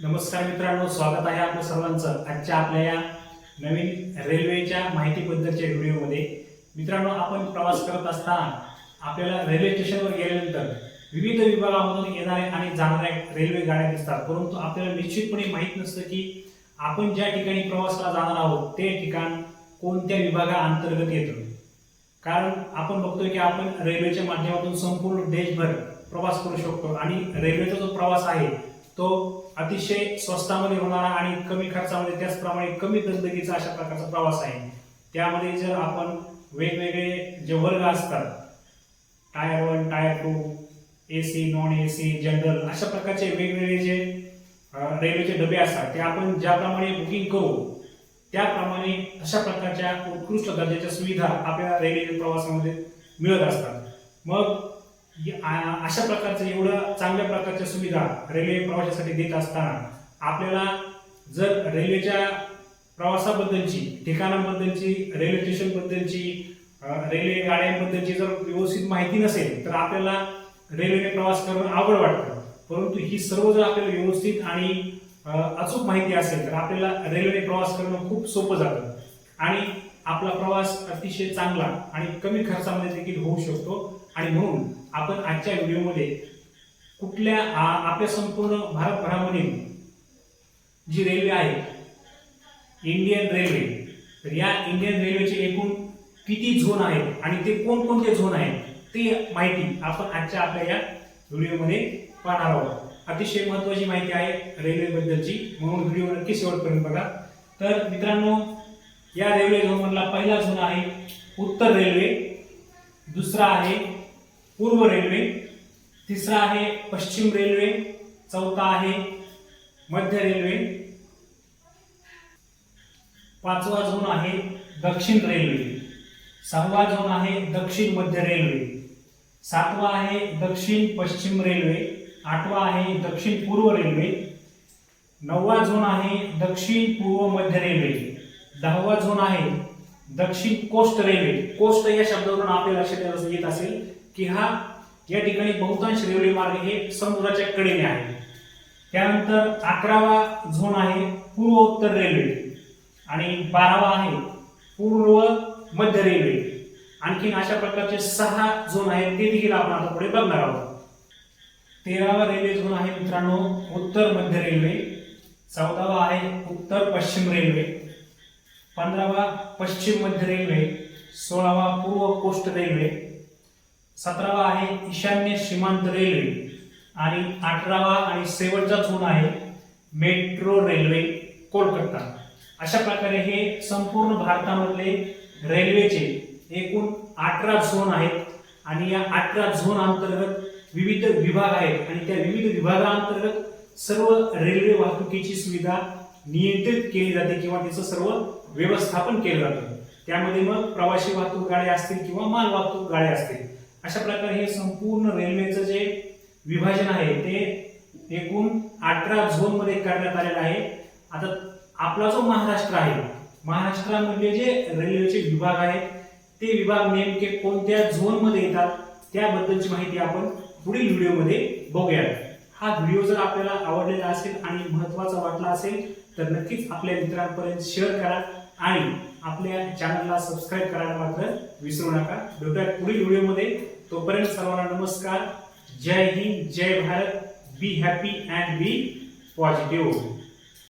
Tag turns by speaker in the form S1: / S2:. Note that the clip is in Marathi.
S1: नमस्कार मित्रांनो स्वागत आहे आपलं सर्वांचं आजच्या आपल्या या नवीन रेल्वेच्या माहितीबद्दलच्या व्हिडिओमध्ये. मित्रांनो आपण प्रवास करत असताना आपल्याला रेल्वे स्टेशनवर गेल्यानंतर विविध विभागामधून येणाऱ्या आणि जाणाऱ्या रेल्वे गाड्या दिसतात. परंतु आपल्याला निश्चितपणे माहीत नसतं की आपण ज्या ठिकाणी प्रवासाला जाणार आहोत ते ठिकाण कोणत्या विभागाअंतर्गत येतं. कारण आपण बघतोय की आपण रेल्वेच्या माध्यमातून संपूर्ण देशभर प्रवास करू शकतो आणि रेल्वेचा जो प्रवास आहे तो अतिशय स्वस्तामध्ये होणारा आणि कमी खर्चामध्ये त्याचप्रमाणे कमी दगदगीचा अशा प्रकारचा प्रवास आहे. त्यामध्ये जर आपण वेगवेगळे जे वर्ग असतात tier one tier two A C non A C general अशा प्रकारचे वेगवेगळे जे रेल्वेचे डबे असतात ते आपण ज्याप्रमाणे बुकिंग करू त्याप्रमाणे अशा प्रकारच्या उत्कृष्ट दर्जाच्या सुविधा आपल्या रेल्वे प्रवासामध्ये मिळत असतात. मग अशा प्रकारचं एवढं चांगल्या प्रकारच्या सुविधा रेल्वे प्रवासासाठी देत असताना आपल्याला जर रेल्वेच्या प्रवासाबद्दलची ठिकाणाबद्दलची रेल्वे स्टेशनबद्दलची रेल्वे गाड्यांबद्दलची जर व्यवस्थित माहिती नसेल तर आपल्याला रेल्वेने प्रवास करणं आवड वाटतं. परंतु ही सर्व जर आपल्याला व्यवस्थित आणि अचूक माहिती असेल तर आपल्याला रेल्वेने प्रवास करणं खूप सोपं जातं. आणि आपला प्रवास अतिशय चांगला आणि कमी खर्चामध्ये देखील होऊ शकतो. आणि म्हणून आपण आजच्या व्हिडिओमध्ये कुठल्या आपल्या संपूर्ण भारतभरामधील जी रेल्वे आहे इंडियन रेल्वे तर या इंडियन रेल्वेचे एकूण किती झोन आहेत आणि ते कोणकोणते झोन आहेत ते माहिती आपण आजच्या आपल्या या व्हिडिओमध्ये पाहणार आहोत. अतिशय महत्त्वाची माहिती आहे रेल्वेबद्दलची म्हणून व्हिडिओ नक्की शेवटपर्यंत बघा. तर मित्रांनो या रेल्वे झोनमधला पहिला झोन आहे उत्तर रेल्वे दुसरा आहे पूर्व रेल्वे तिसरा आहे पश्चिम रेल्वे चौथा आहे मध्य रेल्वे. पाचवा झोन आहे दक्षिण रेल्वे. सहावा झोन आहे दक्षिण मध्य रेल्वे. सातवा आहे दक्षिण पश्चिम रेल्वे. आठवा आहे दक्षिण पूर्व रेल्वे. नववा झोन आहे दक्षिण पूर्व मध्य रेल्वे. दहावा झोन आहे दक्षिण कोस्ट रेल्वे. कोस्ट या शब्दावरून आपल्या लक्षात येत असेल की हा या ठिकाणी बहुतांश रेल्वे मार्ग हे समुद्राच्या कडेने आहे त्यानंतर अकरावा झोन आहे पूर्व उत्तर रेल्वे आणि बारावा आहे पूर्व मध्य रेल्वे. आणखीन अशा प्रकारचे सहा झोन आहेत ते देखील आपण आता पुढे बघणार आहोत. तेरावा रेल्वे झोन आहे मित्रांनो उत्तर मध्य रेल्वे. चौदावा आहे उत्तर पश्चिम रेल्वे. पंधरावा पश्चिम मध्य रेल्वे. सोळावा पूर्व कोस्ट रेल्वे. सतरावा आहे ईशान्य सीमांत रेल्वे आणि अठरावा आणि शेवटचा झोन आहे मेट्रो रेल्वे कोलकाता. अशा प्रकारे हे संपूर्ण भारतामधले रेल्वेचे एकूण अठरा झोन आहेत आणि या अठरा झोन अंतर्गत विविध विभाग आहेत आणि त्या विविध विभागाअंतर्गत सर्व रेल्वे वाहतुकीची सुविधा नियंत्रित केली जाते किंवा त्याचं सर्व व्यवस्थापन केलं जातं. त्यामध्ये मग प्रवासी वाहतूक गाड्या असतील किंवा माल वाहतूक गाड्या असतील. अशा प्रकारे हे संपूर्ण रेल्वेचं जे विभाजन आहे ते एकूण अठरा झोनमध्ये करण्यात आलेलं आहे. आता आपला जो महाराष्ट्र आहे महाराष्ट्रामधले म्हणजे जे रेल्वेचे विभाग आहेत ते विभाग नेमके कोणत्या झोनमध्ये येतात त्याबद्दलची माहिती आपण पुढील व्हिडिओमध्ये बघूया हा व्हिडिओ जर आपल्याला आवडलेला असेल आणि महत्त्वाचा वाटला असेल तर नक्कीच आपल्या मित्रांपर्यंत शेअर करा. आणि आपल्या चॅनलला सबस्क्राईब करायला मात्र विसरू नका. भेटूयात पुढील व्हिडिओमध्ये तोपर्यंत सर्वांना नमस्कार. जय हिंद जय Bharat. Be happy and be positive